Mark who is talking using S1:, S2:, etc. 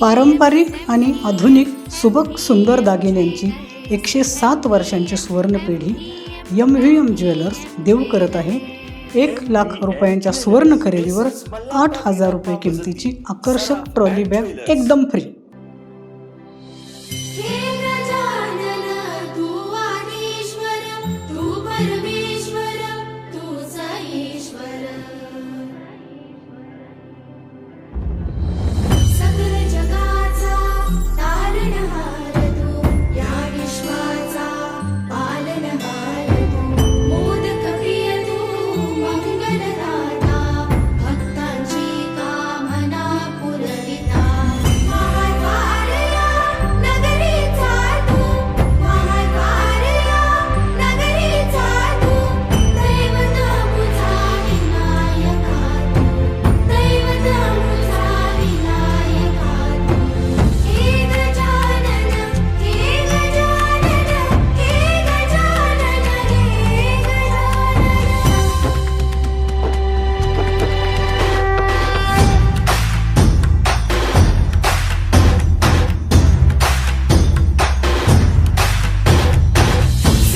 S1: पारंपरिक आणि आधुनिक सुबक सुंदर दागिन्यांची एकशे सात वर्षांची सुवर्णपिढी यम व्ही एम ज्वेलर्स देऊ करत आहे. एक लाख रुपयांच्या सुवर्ण खरेदीवर आठ हजार रुपये किमतीची आकर्षक ट्रॉली बॅग एकदम फ्री